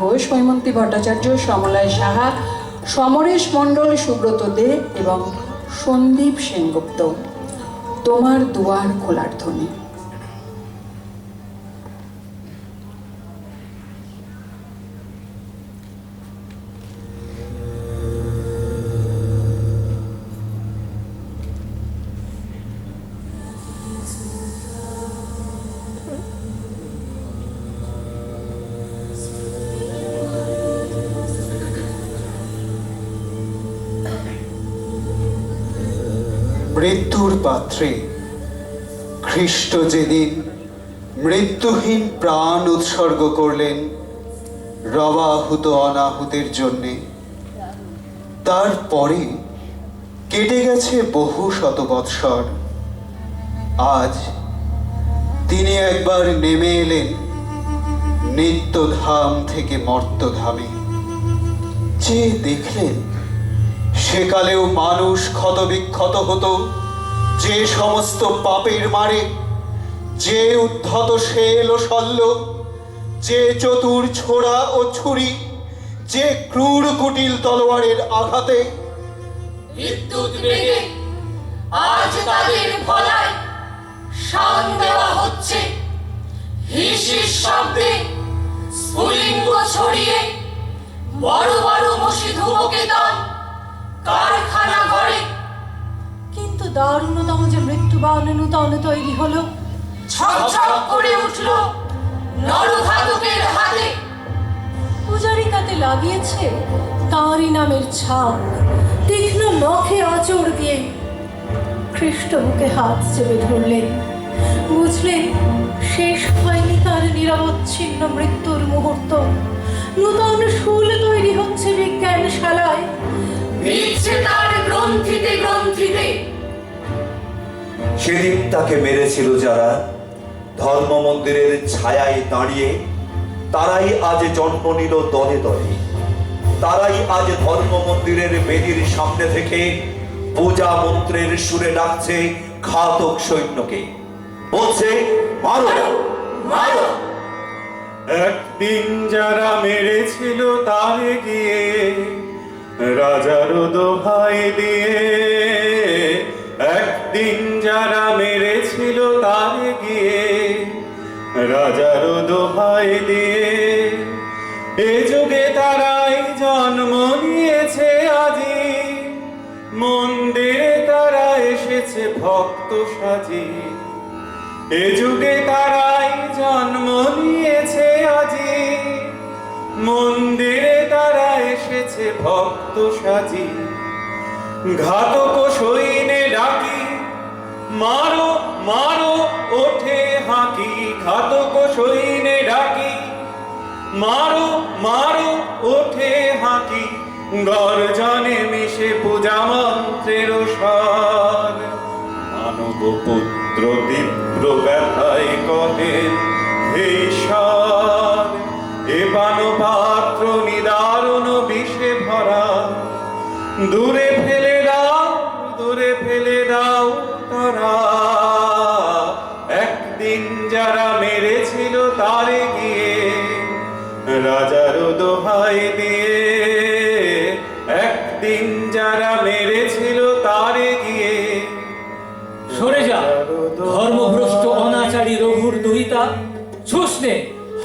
ঘোষ, হৈমন্তী ভট্টাচার্য, সমলয় সাহা, সমরেশ মণ্ডল, সুব্রত দে এবং সন্দীপ সেনগুপ্ত। তোমার দুয়ার খোলার ধ্বনি। মৃত্যুর পাত্রে। খ্রিস্ট যেদিন মৃত্যুহীন প্রাণ উৎসর্গ করলেন, রবাহুত অনাহুতের জন্যে তারপরে কেটে গেছে বহু শত বৎসর। আজ তিনি একবার নেমে এলেন নিত্যধাম থেকে মর্তধামে। যে দেখলেন, সেকালেও মানুষ ক্ষতবিক্ষত হতো। যে সমস্ত পাপের মারে, যে উদ্ধত শেল ও শল্য, যে চতুর ছোড়া ও ছুরি, যে ক্রূর কুটিল তলোয়ারের আঘাতে, বিদ্যুৎ বেগে আজ তাদের ভলায় শান দেওয়া হচ্ছে। হিসিস শব্দে স্ফুলিঙ্গ ছড়িয়ে বড় বড় মসি ধূমকেতন কারখানা ঘরে দারুণতম যে মৃত্যুবান নূতন তৈরি হলো, ছক করে উঠল নরঘাতকের হাতে। পূজারি তাতে লাগিয়েছে তাঁরই নামের ছাপ, তীক্ষ্ণ নখে আচর দিয়ে খ্রিস্ট মুখে হাত চেপে ধরলেন বুঝলেন শেষ হয়নি তার নিরবচ্ছিন্ন মৃত্যুর মুহূর্ত। নূতন শুল তৈরি হচ্ছে বিজ্ঞানশালায়। তার গ্রন্থিতে গ্রন্থিতে। সেদিন তাকে মেরেছিল যারা ধর্ম মন্দিরের ছায়ায় দাঁড়িয়ে তারাই আজ জন্ম নিল দলে দলে। তারাই আজ ধর্ম মন্দিরের বেদির সামনে থেকে পূজা মন্ত্রের সুরে ডাকছে ঘাতক সৈন্যকে। বলছে মারো। মারো একদিন যারা মেরেছিল তারে গিয়ে রাজার দোহাই দিয়ে একদিন যারা মেরেছিল তারে গিয়ে, রাজার দোহাই দিয়ে। এ যুগে তারাই জন্ম নিয়েছে আজি। মন্দিরে তারা এসেছে ভক্ত সাজি। এ যুগে তারাই জন্ম নিয়েছে আজি। মন্দিরে তারা এসেছে ভক্ত সাজি। ঘাতক সৈনে ডাকি মারো মারো ওঠে হাঁকি ঘাতক সৈনে ডাকি মারো মারো ওঠে হাঁকি গর্জনে মিশে পূজা মন্ত্রের স্বর মানব পুত্র তীব্র ব্যথায় কহেন হে ঈশ্বর এ পাত্র নিদারুণ বিষে ভরা দূরে ফেলে ফেলে দাও তারা। একদিন যারা মেরেছিল তারে গিয়ে রাজার দোহাই দিয়ে একদিন যারা মেরেছিল তারে গিয়ে সরে যা ধর্মভ্রষ্ট অনাচারী রঘুর দুহিতা। ছুসনে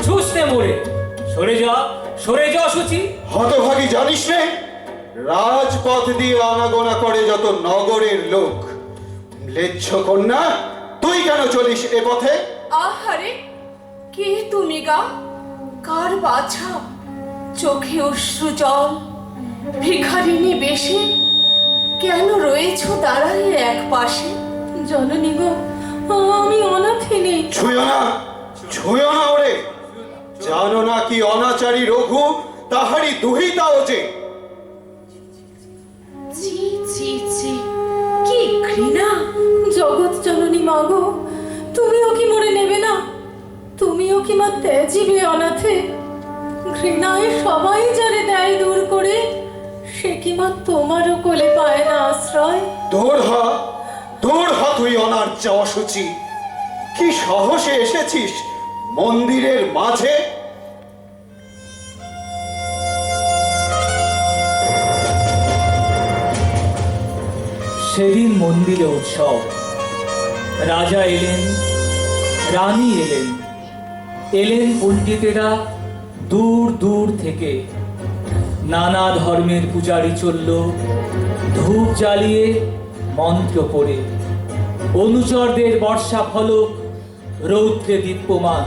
ছুসনে মোড়ে। সরে যা সরে যা সূচি হতভাগী জানিস নে? রাজপথ দিয়ে আনাগোনা করে যত নগরের লোক। ম্লেচ্ছ কন্যা তুই কেন চলিস এ পথে? আহারে কে তুমি গা? কার বাছা? চোখে অশ্রু জল ভিখারিনী বেশে কেন রয়েছ দাঁড়ায় এক পাশে? জননী গো আমি অনাথিনী ছুঁয় না ছুঁয় না ওরে। জানো না কি অনাচারী রঘু তাহারি দুহিতাও যে। জগৎ জননী মাগো তুমিও কি মরে নেবে না? তুমিও কি মা ত্যাজিবে অনাথে? ঘৃণায় সবাই জানে দেয় দূর করে সে কি মা তোমারও কোলে পায় না আশ্রয়? দূর হ দূর হ তুই অনার অনার্য সূচি কি সাহসে এসেছিস মন্দিরের মাঝে? সেদিন মন্দিরে উৎসব। রাজা এলেন, রানী এলেন। এলেন পণ্ডিতেরা দূর দূর থেকে। নানা ধর্মের পূজারি চলল, ধূপ জ্বালিয়ে মন্ত্র পড়ে। অনুচরদের বর্ষা ফলক, রৌদ্রে দীপ্যমান।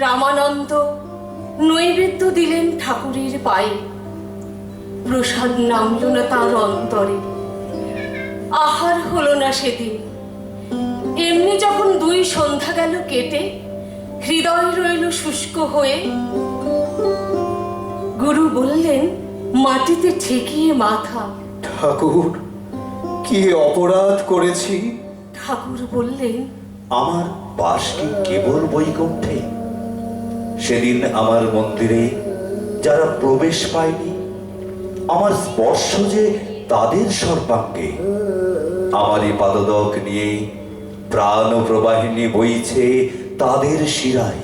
রামানন্দ নৈবেদ্য দিলেন ঠাকুরের পায়ে। প্রসাদ নামল না তার অন্তরে। আহার হলো না সেদিন। এমনি যখন দুই সন্ধ্যা গেল কেটে হৃদয় রইল শুষ্ক হয়ে। গুরু বললেন মাটিতে ঠেকিয়ে মাথা। ঠাকুর কি অপরাধ করেছি? ঠাকুর বললেন আমার বাস কি কেবল বৈকুণ্ঠে? সেদিন আমার মন্দিরে যারা প্রবেশ পায়নি আমার স্পর্শ যে তাদের সর্বাঙ্গে। আমারই পাদদক নিয়ে প্রাণ প্রবাহিনী বইছে তাদের শিরায়।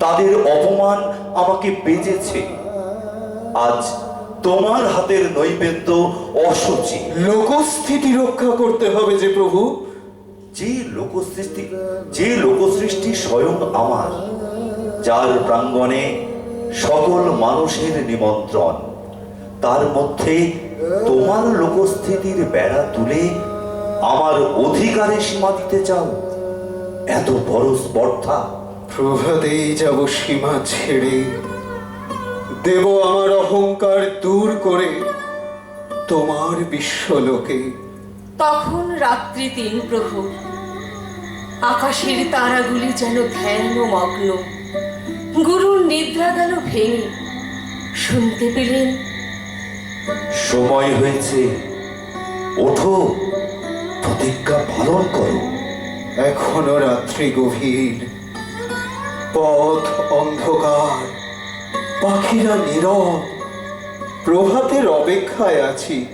তাদের অপমান আমাকে বেজেছে। আজ তোমার হাতের নৈবেদ্য অসুচি। লোকস্থিতি রক্ষা করতে হবে যে প্রভু। যে লোকসৃষ্টি যে লোকসৃষ্টি স্বয়ং আমার যার প্রাঙ্গণে সকল মানুষের নিমন্ত্রণ। তার মধ্যে তোমার লোকস্থিতির বেড়া তুলে আমার অধিকারে সীমা দিতে চাও। এত বড় স্পর্ধা। প্রভাতেই যাব সীমা ছেড়ে। দেব আমার অহংকার দূর করে তোমার বিশ্বলোকে। তখন রাত্রি তিন প্রহর আকাশের তারাগুলি যেন ধ্যান মগ্ন। গুরুর নিদ্রা গেল ভেঙে। শুনতে পেলেন সময় হয়েছে। ওঠো, প্রতিজ্ঞা পালন করো। এখনও রাত্রি গভীর। পথ অন্ধকার, পাখিরা নীরব। প্রভাতের অপেক্ষায় আছি।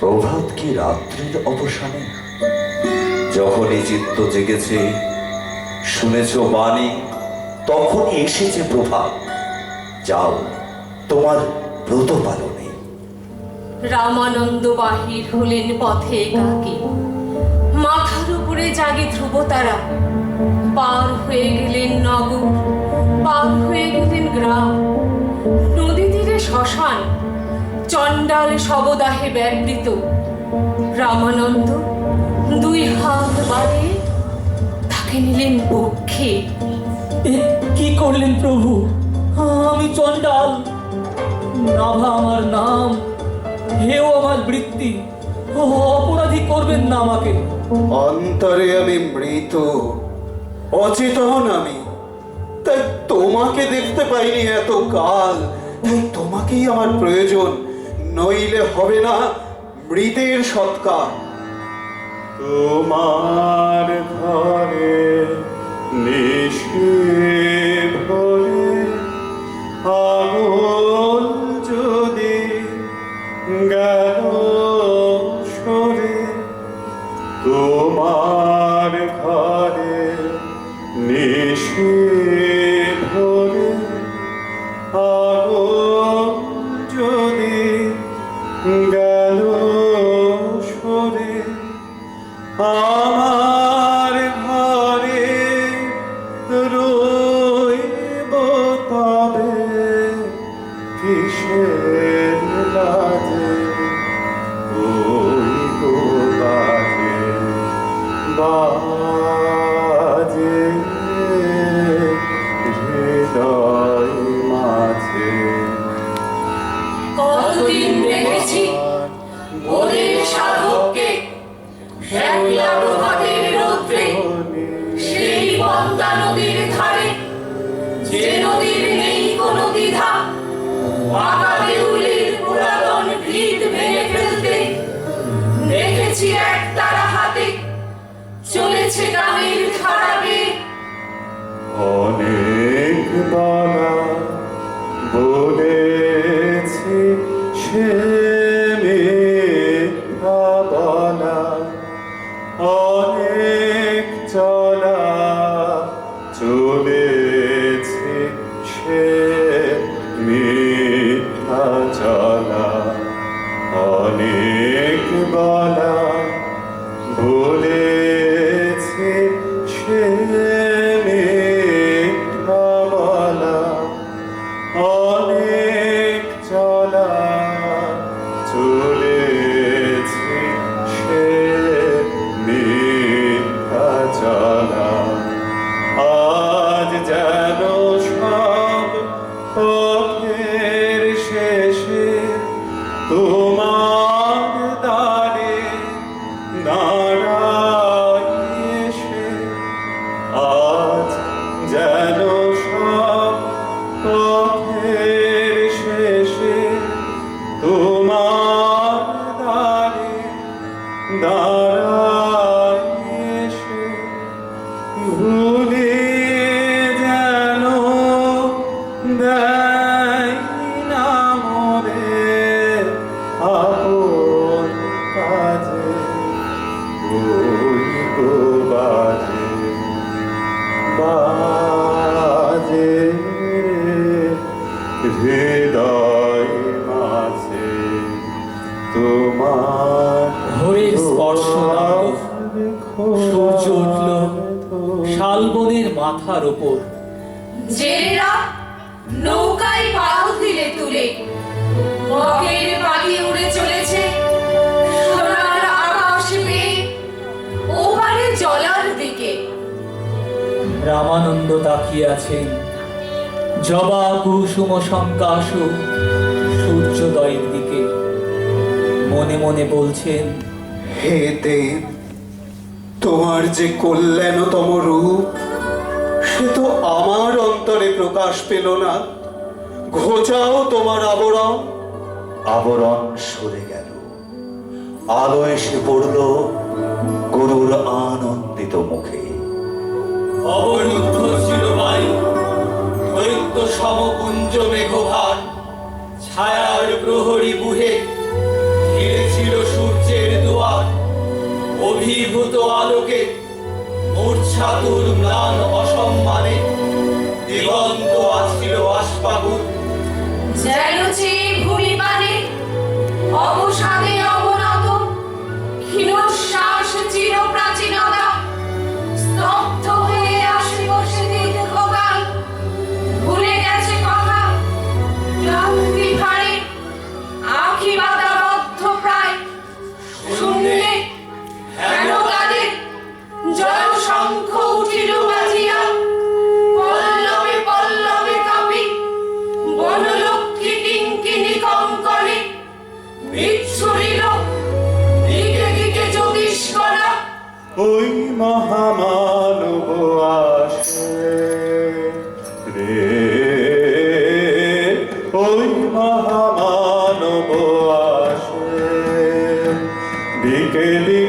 প্রভাত কি রাত্রির অবসানে? যখনই চিত্ত জেগেছে, শুনেছ বাণী, তখনই এসেছে প্রভাত। যাও, তোমার ব্রত পালনে। রামানন্দ বাহির হলেন পথে কাকে? মাথার উপরে জাগে ধ্রুব তারা। পার হয়ে গেলেন নগর, পার হয়ে গেলেন গ্রাম। নদী তীরে শ্মশান, চণ্ডাল শবদাহে ব্যাবৃত। রামানন্দ দুই হাত বাড়িয়ে তাকে নিলেন বক্ষে। এ কি করলেন প্রভু? আমি চণ্ডাল। নাভা আমার নাম। হেও আমার বৃত্তি। ও অপরাধী করবেন না আমাকে। অন্তরে আমি মৃত। অচেতন আমি। তাই তোমাকে দেখতে পাইনি এত কাল তাই তোমাকেই আমার প্রয়োজন। নইলে হবে না মৃতের সৎকার। তোমার ঘরে নিশি কুসুম সংকাশ সূর্যোদয়ের দিকে। মনে মনে বলছেন হে দেব তোমার যে কল্যাণতম রূপ সে তো আমার অন্তরে প্রকাশ পেল না। ঘোচাও তোমার আবরণ। আবরণ সরে গেল। আলো এসে পড়ল গুরুর আনন্দিত মুখে। অবরুদ্ধ ছিল বায়ু। দৈত্য সমকুঞ্জ মেঘভান ছায়ার প্রহরী বুহে ঘিরে ছিল সূর্যের দুয়ার। অভিভূত আলোকে মূর্ছাতুর ম্লান অসম্মানে দিগন্ত আছিল আশপাকুর যেন চেয়ে ভূমি পানে অবসাদে ওই মহামানব আসে। বিকেলি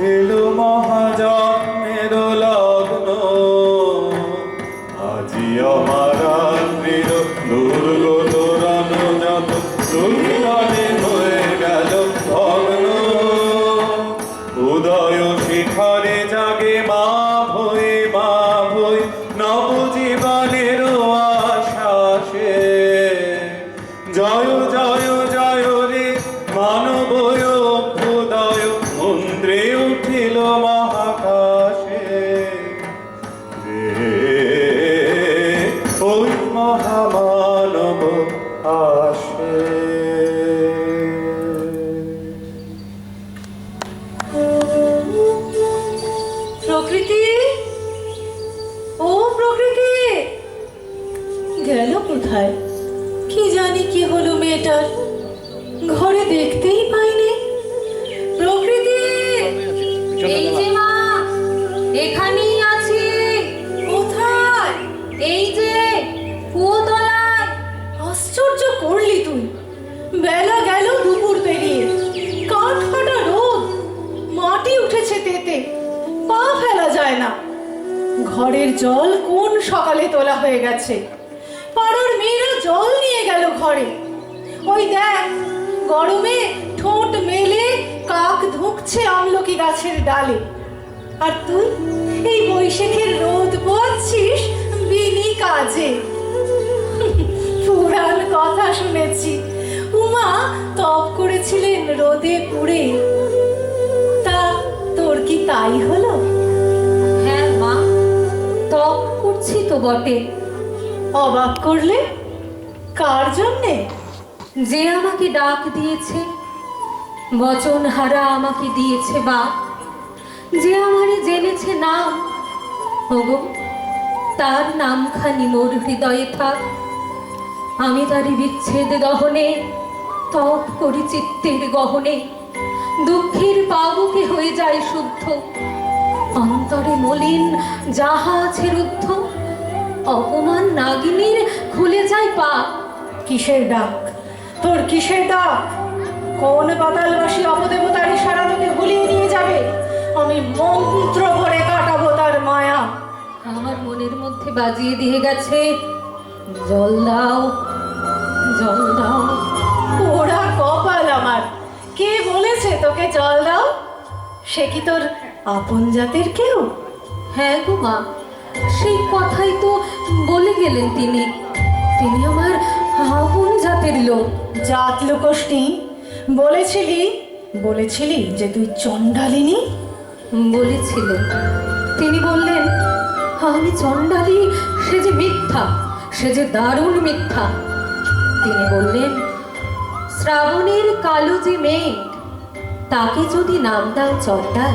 Hello, Mom. ঘরে ওই দেখ গরমে ঠোঁট মেলে কাক ধুঁকছে আমলকি গাছের ডালে। আর তুই এই বৈশাখের রোদ পোয়াচ্ছিস বিনি কাজে। পুরাণ কথা শুনেছি। উমা তপ করেছিলেন রোদে পুড়ে। তা তোর কি তাই হলো? হ্যাঁ মা তপ করছি তো বটে। অবাক করলে? কার জন্যে? যে আমাকে ডাক দিয়েছে, বচন হারা আমাকে দিয়েছে বা? যে আমারে জেনেছে নাম, ওগো, তার নামখানি মোর হৃদয়ে থাক। আমি তারি বিচ্ছেদ দহনে তপ করি চিত্তের গহনে। দুঃখের পাবকে হয়ে যায় শুদ্ধ। অন্তরে মলিন যাহা আছে রুদ্ধ, অপমান নাগিনীর খুলে যায় পা কিসের ডাক? তোর কিসের ডাক? কোন পাতালবাসী অপদেবতার ইশারা তোকে ভুলিয়ে নিয়ে যাবে? আমি মন্ত্র ভরে কাটাবো তার মায়া। আমার মনের মধ্যে বাজিয়ে দিয়ে গেছে, জল দাও জল দাও। ওরা কপাল আমার। কে বলেছে তোকে জল দাও? সে কি তোর আপন জাতের কেউ? হ্যাঁ গো মা, সেই কথাই তো বলে গেলেন তিনি। তিনি আমার আপন জাতের লোক, জাত লোকষ্টি। বলেছিলি বলেছিলি যে তুই চণ্ডালিনী? বলেছিলেন। তিনি বললেন, আমি চণ্ডালী, সে যে মিথ্যা, সে যে দারুণ মিথ্যা। তিনি বললেন, শ্রাবণের কালো যে মেঘ, তাকে যদি নাম দাও চণ্ডাল,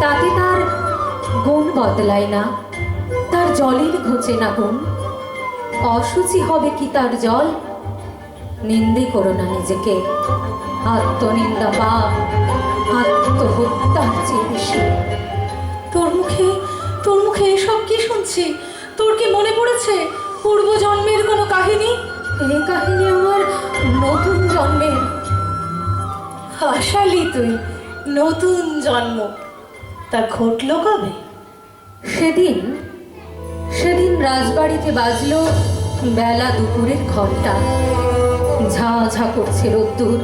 তাতে তার গুণ বদলায় না, তার জলের ঘোচে না গুণ। অসুচি হবে কি তার জল? নিন্দে করো না নিজেকে। আত্মনিন্দা পাপ আত্মহত্যার চেয়ে বেশি। তোর মুখে তোর মুখে এসব কি শুনছি? তোর কি মনে পড়েছে পূর্বজন্মের কোনো কাহিনী? এই কাহিনী আমার নতুন জন্মের। হাসালি তুই, নতুন জন্ম। তা ঘটলো কবে? সেদিন রাজবাড়িতে বাজলো বেলা দুপুরের ঘণ্টা ঝা ঝা করছে রোদ্দুর।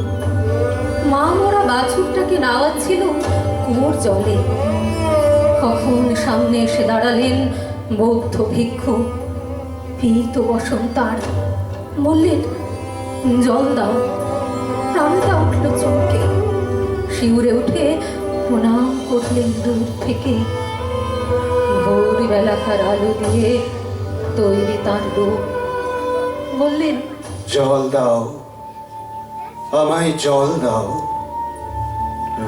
মা মোরা বাছুরটাকে নাওয়াচ্ছিল কুয়োর জলে। কখন সামনে এসে দাঁড়ালেন বৌদ্ধ ভিক্ষু। পীত বসন্তার বললেন, জল দাও। প্রাণটা উঠল চমকে। শিউরে উঠে প্রণাম করলেন দূর থেকে। ভোর বেলাকার আলো দিয়ে তৈরি তার রূপ। বললেন, জল দাও, আমায় জল দাও।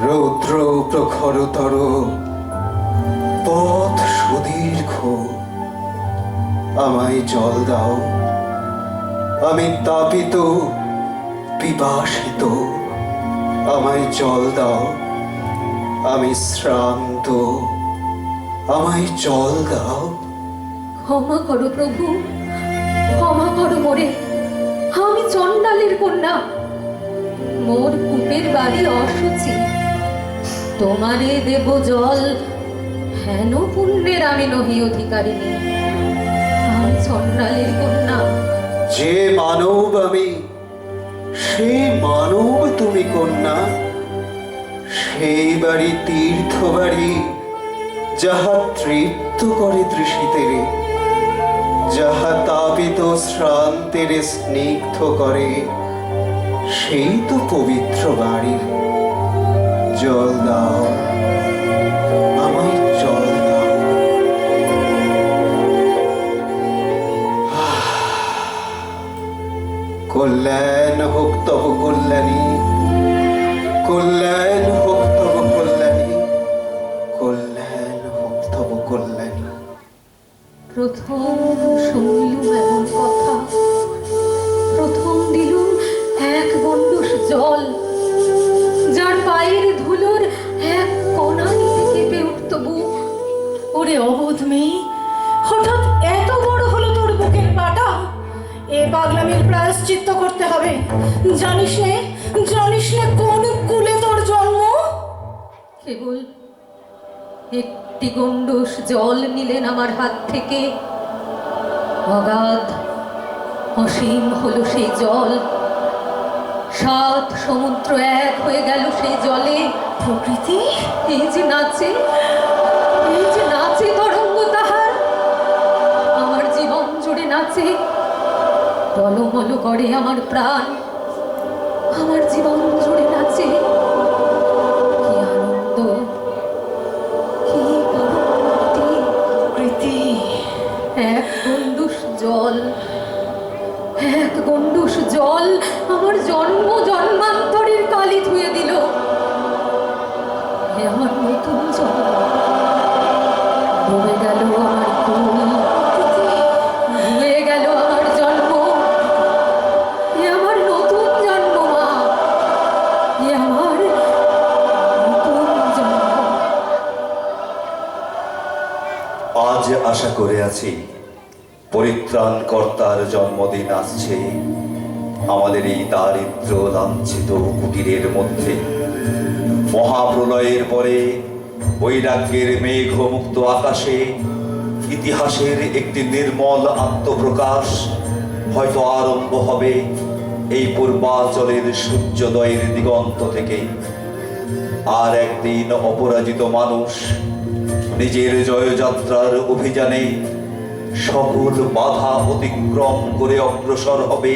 রৌদ্র প্রখরতর পথ সুদীর্ঘ, আমায় জল দাও। আমি তাপিত, পিপাসিত, আমায় জল দাও। আমি শ্রান্ত, আমায় জল দাও। ক্ষমা করো প্রভু। ক্ষমা করো মোরে। আমি চণ্ডালের কন্যা। মোর কূপের বাড়ি অসুচি। তোমারে দেব জল। হেন পুণ্যের আমি নহি অধিকারিণী আমি চণ্ডালের কন্যা। যে মানব আমি, সে মানব তুমি কন্যা। সেই বাড়ি তীর্থ বাড়ি যাহা তৃপ্ত করে দৃষ্টিতেরে যাহা তাপিত শ্রান্তের স্নিগ্ধ করে, সেই তো পবিত্র বাড়ি জল দাও। জল দাও। কল্যাণ হোক তব কল্যাণী, কল্যাণ হোক তব কল্যাণী, কল্যাণ হোক তব কল্যাণী। প্রথম শুনলুম গণ্ডুষ জল যার পায়ের ধুলোর এক ওরে অবোধ মেয়ে হঠাৎ এত বড় হলো তোর বুকের পাটা এ পাগলামির প্রায়শ্চিত্ত করতে হবে জানিস নে জানিস নে কোন তোর জন্ম কেবল একটি গন্ডুস জল নিলেন আমার হাত থেকে। অগাধ, অসীম হলো সেই জল। সাত সমুদ্র এক হয়ে গেল সেই জলে। প্রকৃতি, এই যে নাচে, এই যে নাচে তরঙ্গ তাহার। আমার জীবন জুড়ে নাচে, টলমল করে আমার প্রাণ। আমার জীবন জুড়ে নাচে। জল, আমার জন্ম জন্মান্তরের কালি ধুয়ে দিল। আমার নতুন জন্ম। গেল আমার নতুন জন্ম, মা। আমার নতুন আজ আশা করে আছি পরিত্রাণ কর্তার জন্মদিন আসছে। আমাদের এই দারিদ্র লাঞ্ছিত কুটিরের মধ্যে। মহাপ্রলয়ের পরে বৈরাগ্যের মেঘমুক্ত আকাশে ইতিহাসের একটি নির্মল আত্মপ্রকাশ হয়তো আরম্ভ হবে এই পূর্বাচলের সূর্যোদয়ের দিগন্ত থেকে। আর একদিন অপরাজিত মানুষ নিজের জয়যাত্রার অভিযানে সকল বাধা অতিক্রম করে অগ্রসর হবে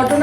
nosotros